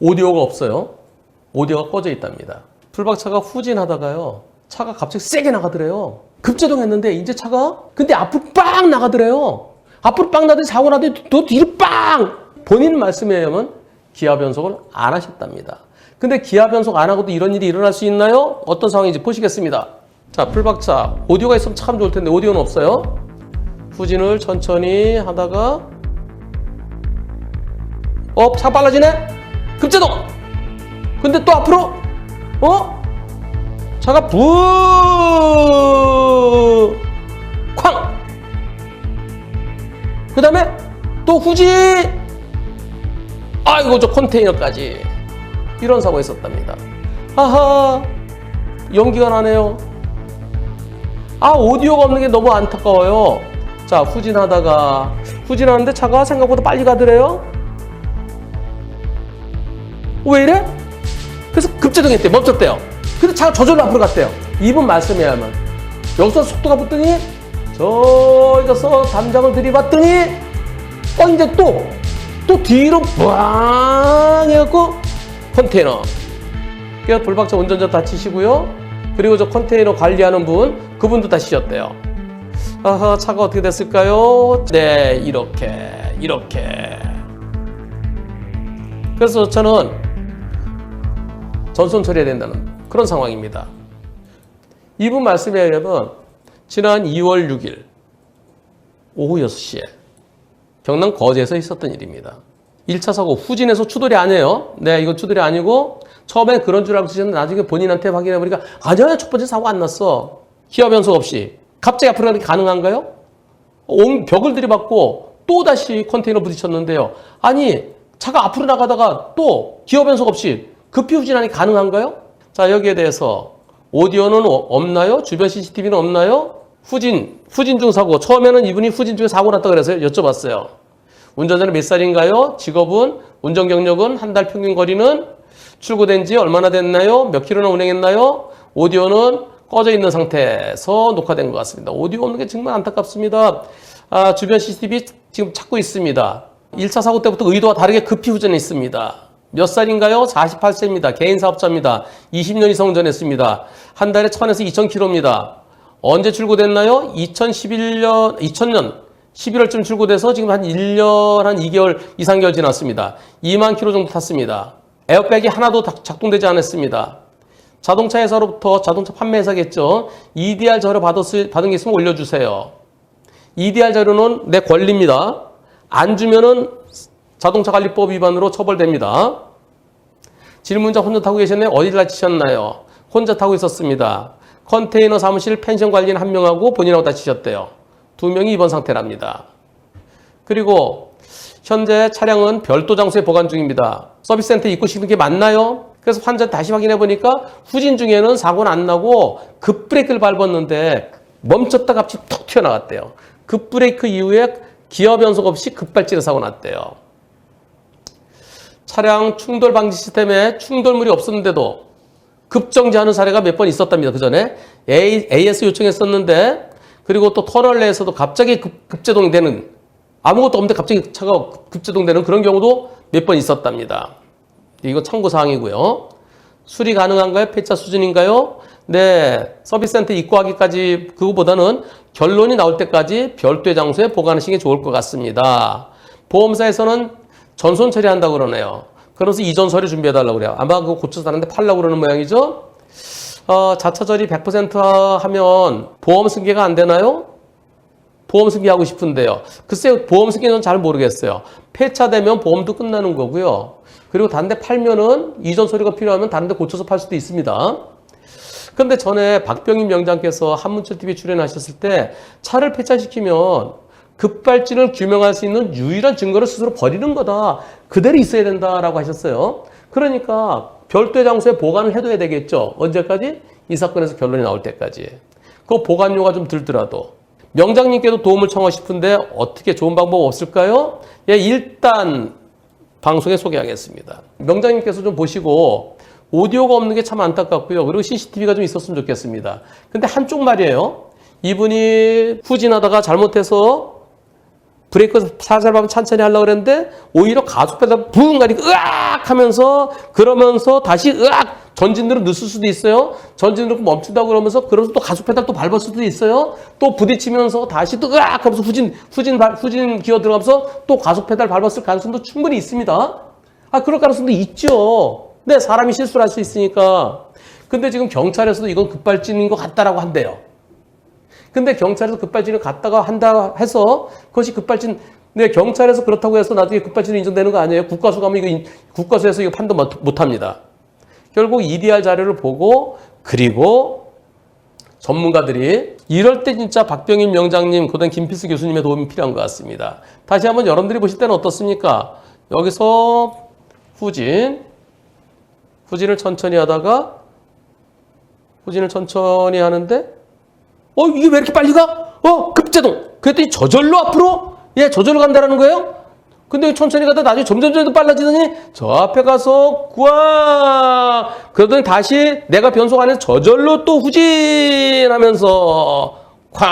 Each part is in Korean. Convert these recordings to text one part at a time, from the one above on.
오디오가 없어요. 오디오가 꺼져 있답니다. 풀박차가 후진하다가요. 차가 갑자기 세게 나가더래요. 급제동했는데 이제 차가 근데 앞으로 빵 나가더래요. 앞으로 빵 나더니 사고 나더니 또 뒤로 빵! 본인 말씀에 의하면 기아 변속을 안 하셨답니다. 근데 기아 변속 안 하고도 이런 일이 일어날 수 있나요? 어떤 상황인지 보시겠습니다. 자, 풀박차. 오디오가 있으면 참 좋을 텐데 오디오는 없어요. 후진을 천천히 하다가 어, 차 빨라지네? 급제동! 근데 또 앞으로 어? 차가 부 쾅! 그 다음에 또 후진! 아이고 저 컨테이너까지 이런 사고가 있었답니다. 아하 연기가 나네요. 아 오디오가 없는 게 너무 안타까워요. 자 후진하다가 후진하는데 차가 생각보다 빨리 가더래요. 왜 이래? 그래서 급제동했대 멈췄대요. 근데 차가 저절로 앞으로 갔대요. 이분 하면 여기서 속도가 붙더니 저기서 담장을 들이받더니 어 이제 또 또 뒤로 빵 해갖고 컨테이너 그래서 불박차 운전자 다치시고요. 그리고 저 컨테이너 관리하는 분 그분도 다치셨대요. 아하 차가 어떻게 됐을까요? 네 이렇게 이렇게 그래서 저는 전손 처리해야 된다는 그런 상황입니다. 이분 말씀에 의하면 지난 2월 6일 오후 6시에 경남 거제에서 있었던 일입니다. 1차 사고 후진해서 추돌이 아니에요. 네, 이건 추돌이 아니고 처음에 그런 줄 알고 쓰셨는데 나중에 본인한테 확인해 보니까 아니야, 첫 번째 사고 안 났어. 기어 변속 없이. 갑자기 앞으로 가는 게 가능한가요? 온 벽을 들이받고 또 다시 컨테이너 부딪혔는데요. 아니, 차가 앞으로 나가다가 또 기어 변속 없이 급히 후진하니 가능한가요? 자, 여기에 대해서 오디오는 어- 없나요? 주변 CCTV는 없나요? 후진, 후진 중 사고. 처음에는 이분이 후진 중에 사고 났다 그래서 여쭤봤어요. 운전자는 몇 살인가요? 직업은? 운전 경력은? 한 달 평균 거리는? 출고된 지 얼마나 됐나요? 몇 킬로나 운행했나요? 오디오는 꺼져 있는 상태에서 녹화된 것 같습니다. 오디오 없는 게 정말 안타깝습니다. 아, 주변 CCTV 지금 찾고 있습니다. 1차 사고 때부터 의도와 다르게 급히 후진했습니다. 몇 살인가요? 48세입니다. 개인 사업자입니다. 20년 이상 운전했습니다. 한 달에 1000에서 2000km입니다. 언제 출고됐나요? 2011년, 2000년 11월쯤 출고돼서 지금 한 1년, 한 2개월 이상 개월 지났습니다. 2만 킬로 정도 탔습니다. 에어백이 하나도 다- 작동되지 않았습니다. 자동차 회사로부터 자동차 판매 회사겠죠. EDR 자료 받았을, 받은 게 있으면 올려주세요. EDR 자료는 내 권리입니다. 안 주면은 자동차 관리법 위반으로 처벌됩니다. 질문자 혼자 타고 계셨나요? 어디를 다치셨나요? 혼자 타고 있었습니다. 컨테이너 사무실 펜션 관리인 한 명하고 본인하고 다치셨대요. 두 명이 입원 상태랍니다. 그리고 현재 차량은 별도 장소에 보관 중입니다. 서비스 센터 입고 시는 게 맞나요? 그래서 환자 다시 확인해 보니까 후진 중에는 사고는 안 나고 급브레이크를 밟았는데 멈췄다 갑자기 턱 튀어나갔대요. 급브레이크 이후에 기어 변속 없이 급발진의 사고 났대요. 차량 충돌 방지 시스템에 충돌물이 없었는데도 급정지하는 사례가 몇 번 있었답니다. 그 전에 AS 요청했었는데 그리고 또 터널 내에서도 갑자기 급, 급제동이 되는 아무것도 없는데 갑자기 차가 급제동되는 그런 경우도 몇 번 있었답니다. 이거 참고 사항이고요. 수리 가능한가요? 폐차 수준인가요? 네, 서비스센터 입고하기까지 그거보다는 결론이 나올 때까지 별도의 장소에 보관하시는 게 좋을 것 같습니다. 보험사에서는 전손 처리한다고 그러네요. 그래서 이전 서류 준비해달라고 그래요. 아마 그거 고쳐서 다른데 팔라고 그러는 모양이죠? 어, 자차 처리 100% 하면 보험 승계가 안 되나요? 보험 승계하고 싶은데요. 글쎄요, 보험 승계는 잘 모르겠어요. 폐차되면 보험도 끝나는 거고요. 그리고 다른 데 팔면은 이전 서류가 필요하면 다른 데 고쳐서 팔 수도 있습니다. 근데 전에 박병인 명장께서 한문철 TV에 출연하셨을 때 차를 폐차시키면 급발진을 규명할 수 있는 유일한 증거를 스스로 버리는 거다. 그대로 있어야 된다라고 하셨어요. 그러니까 별도의 장소에 보관을 해둬야 되겠죠. 언제까지? 이 사건에서 결론이 나올 때까지. 그 보관료가 좀 들더라도. 명장님께도 도움을 청하고 싶은데 어떻게 좋은 방법 없을까요? 예, 일단 방송에 소개하겠습니다. 명장님께서 좀 보시고 오디오가 없는 게 참 안타깝고요. 그리고 CCTV가 좀 있었으면 좋겠습니다. 근데 한쪽 말이에요. 이분이 후진하다가 잘못해서 브레이크 살살 밟으면 천천히 하려고 그랬는데 오히려 가속 페달 붕 가니까 으악 하면서 그러면서 다시 으악 전진으로 넣을 수도 있어요. 전진으로 멈춘다고 그러면서 그러면서 또 가속 페달 또 밟을 수도 있어요. 또 부딪히면서 다시 또 으악 하면서 후진 후진 발- 후진 기어 들어가면서 또 가속 페달 밟았을 가능성도 충분히 있습니다. 아 그럴 가능성도 있죠. 네 사람이 실수를 할 수 있으니까. 근데 지금 경찰에서도 이건 급발진인 것 같다라고 한대요. 근데 경찰에서 급발진을 갔다가 한다 해서 그것이 급발진 네 경찰에서 그렇다고 해서 나중에 급발진이 인정되는 거 아니에요? 국가수 가면 이거 인- 국가수에서 이거 못, 못 합니다. 결국 EDR 자료를 보고 그리고 전문가들이 이럴 때 진짜 박병인 명장님, 그다음 김필수 교수님의 도움이 필요한 것 같습니다. 다시 한번 여러분들이 보실 때는 어떻습니까? 여기서 후진, 후진을 천천히 하다가 후진을 천천히 하는데 어 이게 왜 이렇게 빨리 가? 어 급제동. 그랬더니 저절로 앞으로 예 저절로 간다라는 거예요. 근데 천천히 가다 나중에 점점 점점 빨라지더니 저 앞에 가서 구아 그러더니 다시 내가 변속 안에서 저절로 또 후진하면서 쾅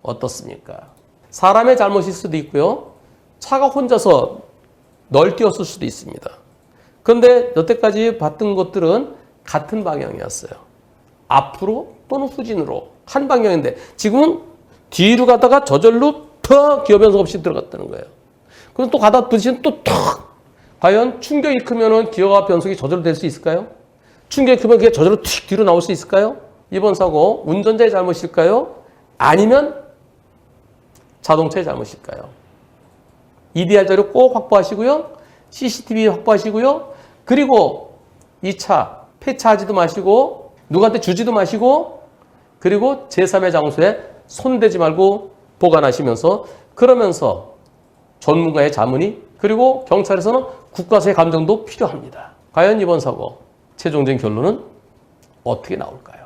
어떻습니까? 사람의 잘못일 수도 있고요. 차가 혼자서 널뛰었을 수도 있습니다. 그런데 여태까지 봤던 것들은 같은 방향이었어요. 앞으로 또는 후진으로 한 방향인데 지금은 뒤로 가다가 저절로 턱 기어 변속 없이 들어갔다는 거예요. 그럼 또 가다 부딪히면 또 턱. 과연 충격이 크면은 기어가 변속이 저절로 될 수 있을까요? 충격이 크면 그게 저절로 틱 뒤로 나올 수 있을까요? 이번 사고 운전자의 잘못일까요? 아니면 자동차의 잘못일까요? EDR 자료 꼭 확보하시고요. CCTV 확보하시고요. 그리고 이 차 폐차하지도 마시고 누구한테 주지도 마시고 그리고 제3의 장소에 손대지 말고 보관하시면서 그러면서 전문가의 자문이 그리고 경찰에서는 국가수의 감정도 필요합니다. 과연 이번 사고 최종적인 결론은 어떻게 나올까요?